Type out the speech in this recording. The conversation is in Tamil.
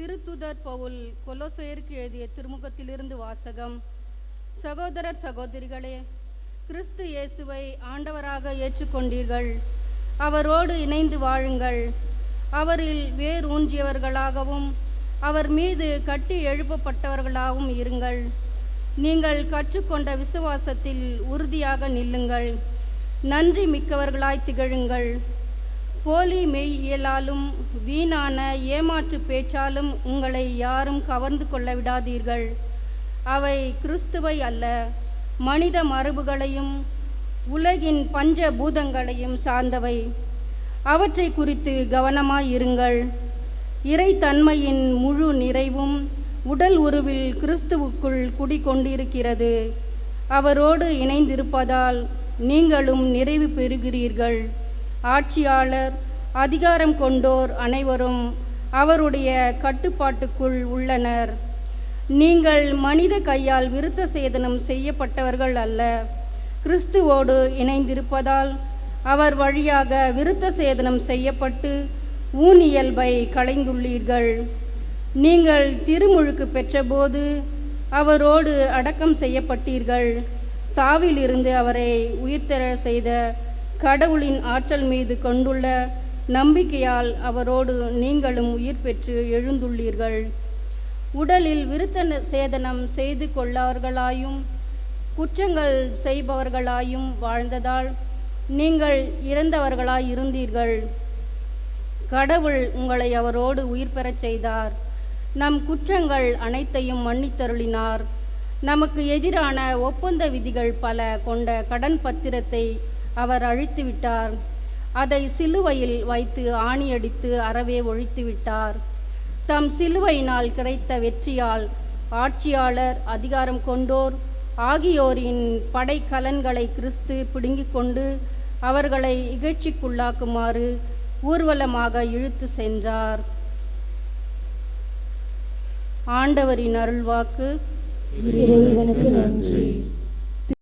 திருத்துதர் பவுல் கொலோசையருக்கு எழுதிய திருமுகத்திலிருந்து வாசகம். சகோதரர் சகோதரிகளே கிறிஸ்து இயேசுவை ஆண்டவராக ஏற்றுக்கொண்டீர்கள். அவரோடு இணைந்து வாழுங்கள். அவரில் வேர் ஊன்றியவர்களாகவும் அவர் மீது கட்டி எழுப்பப்பட்டவர்களாகவும் இருங்கள். நீங்கள் கற்றுக்கொண்ட விசுவாசத்தில் உறுதியாக நில்லுங்கள். நன்றி மிக்கவர்களாய் திகழுங்கள். போலி மெய்யியலாலும் வீணான ஏமாற்று பேச்சாலும் உங்களை யாரும் கவர்ந்து கொள்ள விடாதீர்கள். அவை கிறிஸ்துவை அல்ல மனித மரபுகளையும் உலகின் பஞ்ச பூதங்களையும் சார்ந்தவை. அவற்றை குறித்து கவனமாயிருங்கள். இறைத்தன்மையின் முழு நிறைவும் உடல் உருவில் கிறிஸ்துவுக்குள் குடிகொண்டிருக்கிறது. அவரோடு இணைந்திருப்பதால் நீங்களும் நிறைவு பெறுகிறீர்கள். ஆட்சியாளர் அதிகாரம் கொண்டோர் அனைவரும் அவருடைய கட்டுப்பாட்டுக்குள் உள்ளனர். நீங்கள் மனித கையால் விருத்த சேதனம் செய்யப்பட்டவர்கள் அல்ல. கிறிஸ்துவோடு இணைந்திருப்பதால் அவர் வழியாக விருத்த சேதனம் செய்யப்பட்டு ஊனியல்பை களைந்துள்ளீர்கள். நீங்கள் திருமுழுக்கு பெற்றபோது அவரோடு அடக்கம் செய்யப்பட்டீர்கள். சாவிலிருந்து அவரை உயிர்த்தெழ செய்த கடவுளின் ஆற்றல் மீது கொண்டுள்ள நம்பிக்கையால் அவரோடு நீங்களும் உயிர் பெற்று எழுந்துள்ளீர்கள். உடலில் விருத்த சேதனம் செய்து கொள்ளார்களாயும் குற்றங்கள் செய்பவர்களாயும் வாழ்ந்ததால் நீங்கள் இறந்தவர்களாய் இருந்தீர்கள். கடவுள் உங்களை அவரோடு உயிர் பெறச் செய்தார். நம் குற்றங்கள் அனைத்தையும் மன்னித்தருளினார். நமக்கு எதிரான ஒப்பந்த விதிகள் பல கொண்ட கடன் பத்திரத்தை அவர் அழித்து விட்டார் அதை சிலுவையில் வைத்து ஆணியடித்து அறவே ஒழித்து விட்டார் தம் சிலுவையினால் கிடைத்த வெற்றியால் ஆட்சியாளர் அதிகாரம் கொண்டோர் ஆகியோரின் படைக்கலன்களை கிறிஸ்து பிடுங்கிக் கொண்டு அவர்களை இகழ்ச்சிக்குள்ளாக்குமாறு ஊர்வலமாக இழுத்து சென்றார். ஆண்டவரின் அருள்வாக்கு. இறைவனுக்கு நன்றி.